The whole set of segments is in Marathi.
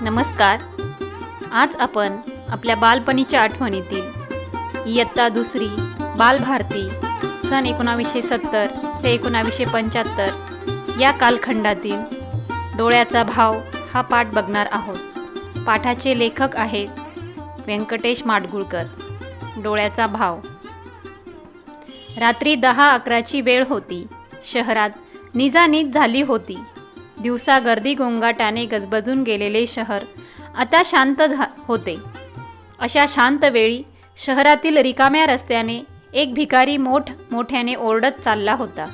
नमस्कार. आज आपण आपल्या बालपणीच्या आठवणीतील इयत्ता दुसरी बालभारती सन एकोणावीसशे सत्तर ते एकोणावीसशे पंच्याहत्तर या कालखंडातील डोळ्याचा भाव हा पाठ बघणार आहोत. पाठाचे लेखक आहेत व्यंकटेश माडगुळकर. डोळ्याचा भाव. रात्री दहा अकराची वेळ होती. शहरात निजानीज झाली होती. दिवसा गर्दी गोंगाटाने गजबजून गेलेले शहर आता शांत झा होते. अशा शांत वेळी शहरातील रिकाम्या रस्त्याने एक भिकारी मोठ मोठ्याने ओरडत चालला होता.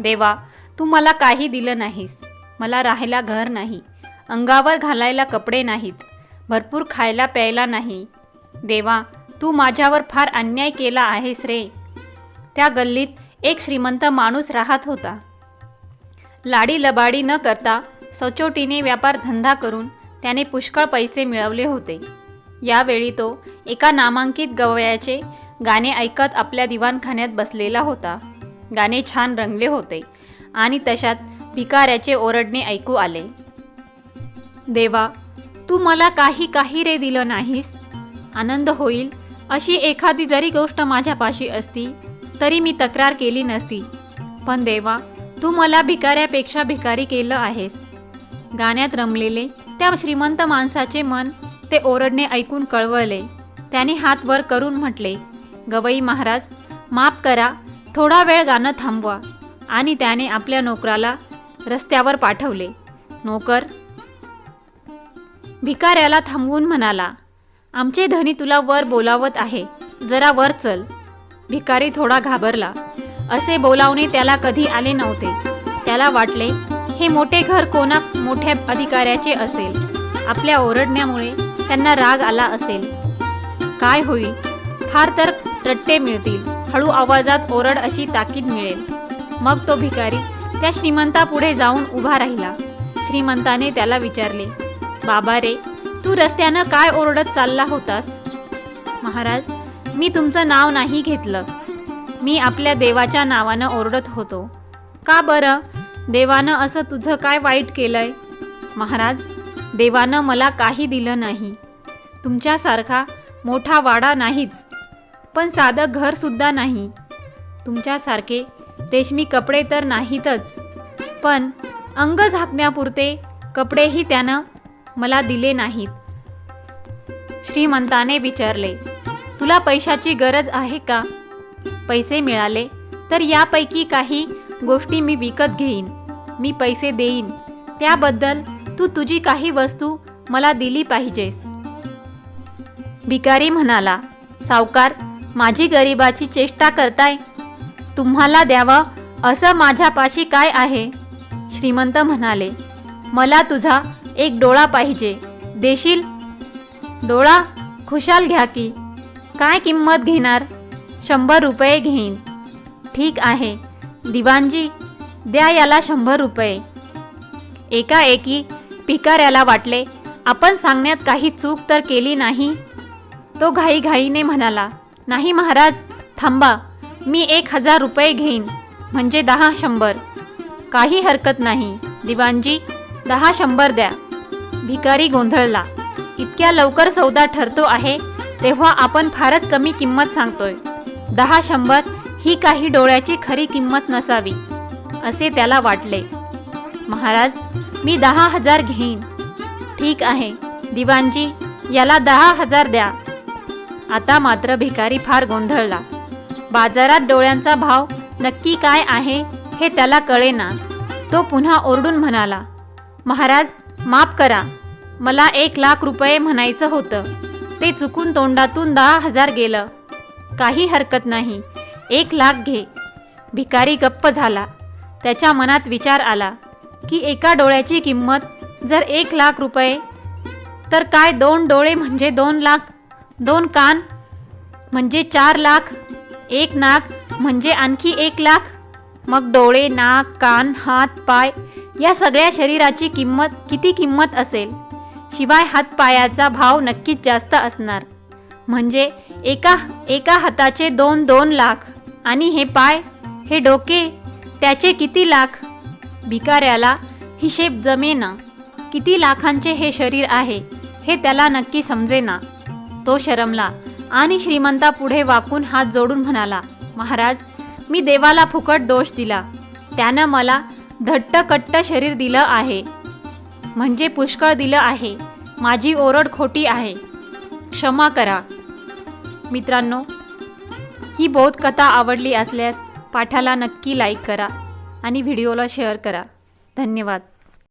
देवा तू मला काही दिलं नाहीस. मला राहायला घर नाही. अंगावर घालायला कपडे नाहीत. भरपूर खायला प्यायला नाही. देवा तू माझ्यावर फार अन्याय केला आहेस रे. त्या गल्लीत एक श्रीमंत माणूस राहत होता. लाडी लबाडी न करता सचोटीने व्यापार धंदा करून त्याने पुष्कळ पैसे मिळवले होते. यावेळी तो एका नामांकित गवयाचे गाणे ऐकत आपल्या दिवाणखान्यात बसलेला होता. गाणे छान रंगले होते आणि तशात भिकाऱ्याचे ओरडणे ऐकू आले. देवा तू मला काही काही रे दिलं नाहीस. आनंद होईल अशी एखादी जरी गोष्ट माझ्यापाशी असती तरी मी तक्रार केली नसती. पण देवा तू मला भिकाऱ्यापेक्षा भिकारी केलं आहेस. गाण्यात रमलेले त्या श्रीमंत माणसाचे मन ते ओरडणे ऐकून कळवले. त्याने हात वर करून म्हटले गवई महाराज माफ करा थोडा वेळ गाणं थांबवा. आणि त्याने आपल्या नोकराला रस्त्यावर पाठवले. नोकर भिकाऱ्याला थांबवून म्हणाला आमचे धनी तुला वर बोलावत आहे जरा वर चल. भिकारी थोडा घाबरला. असे बोलावणे त्याला कधी आले नव्हते. त्याला वाटले हे मोठे घर कोणा मोठ्या अधिकाऱ्याचे असेल? आपल्या ओरडण्यामुळे त्यांना राग आला असेल. काय होईल? फार तर रट्टे मिळतील. हळू आवाजात ओरड अशी ताकीद मिळेल. मग तो भिकारी त्या श्रीमंतापुढे जाऊन उभा राहिला. श्रीमंताने त्याला विचारले बाबा रे तू रस्त्यानं काय ओरडत चालला होतास? महाराज मी तुमचं नाव नाही घेतलं. मी आपल्या देवाच्या नावानं ओरडत होतो. का बरं? देवानं असं तुझं काय वाईट केलंय? महाराज देवानं मला काही दिलं नाही. तुमच्यासारखा मोठा वाडा नाहीच. पण साधं घरसुद्धा नाही. तुमच्यासारखे रेशमी कपडे तर नाहीतच. पण अंग झाकण्यापुरते कपडेही त्यानं मला दिले नाहीत. श्रीमंताने विचारले तुला पैशाची गरज आहे का? पैसे मिळाले तर यापैकी काही गोष्टी मी विकत घेईन मी पैसे देईन. त्याबद्दल तू तुझी काही वस्तू मला दिली पाहिजेस. भिकारी म्हणाला सावकार माझी गरिबाची चेष्टा करताय. तुम्हाला द्यावं असं माझ्यापाशी काय आहे? श्रीमंत म्हणाले मला तुझा एक डोळा पाहिजे. देशील? डोळा? खुशाल घ्या की. काय किंमत घेणार? शंभर रुपये घेईन. ठीक आहे. दिवाणजी द्या याला शंभर रुपये. एकाएकी भिकाऱ्याला वाटले आपण सांगण्यात काही चूक तर केली नाही? तो घाईघाईने म्हणाला नाही महाराज थांबा मी एक हजार रुपये घेईन म्हणजे दहा शंभर. काही हरकत नाही दिवाणजी दहा शंभर द्या. भिकारी गोंधळला इतक्या लवकर सौदा ठरतो आहे तेव्हा आपण फारच कमी किंमत सांगतोय. दहा शंभर ही काही डोळ्याची खरी किंमत नसावी असे त्याला वाटले. महाराज मी दहा हजार घेईन. ठीक आहे दिवाणजी याला दहा हजार द्या. आता मात्र भिकारी फार गोंधळला. बाजारात डोळ्यांचा भाव नक्की काय आहे हे त्याला कळेना. तो पुन्हा ओरडून म्हणाला महाराज माफ करा मला एक लाख रुपये म्हणायचं होतं. ते चुकून तोंडातून दहा हजार गेलं. काही हरकत नाही. एक लाख घे. भिकारी गप्प झाला. त्याच्या मनात विचार आला की एका डोळ्याची किंमत जर एक लाख रुपये तर काय दोन डोळे म्हणजे दोन लाख? दोन कान म्हणजे चार लाख? एक नाक म्हणजे आणखी एक लाख? मग डोळे नाक कान हात पाय या सगळ्या शरीराची किंमत किती किंमत असेल? शिवाय हातपायाचा भाव नक्कीच जास्त असणार. म्हणजे एका एका हाताचे दोन दोन लाख. आणि हे पाय हे डोके त्याचे किती लाख? भिकाऱ्याला हिशेब जमेना. किती लाखांचे हे शरीर आहे हे त्याला नक्की समजेना. तो शरमला आणि श्रीमंता पुढे वाकून हात जोडून म्हणाला महाराज मी देवाला फुकट दोष दिला. त्यानं मला धट्ट कट्ट शरीर दिलं आहे. म्हणजे पुष्कळ दिलं आहे. माझी ओरड खोटी आहे. क्षमा करा. मित्रांनो ही बोधकथा आवडली असल्यास पाठाला नक्की लाईक करा आणि व्हिडिओला शेअर करा. धन्यवाद.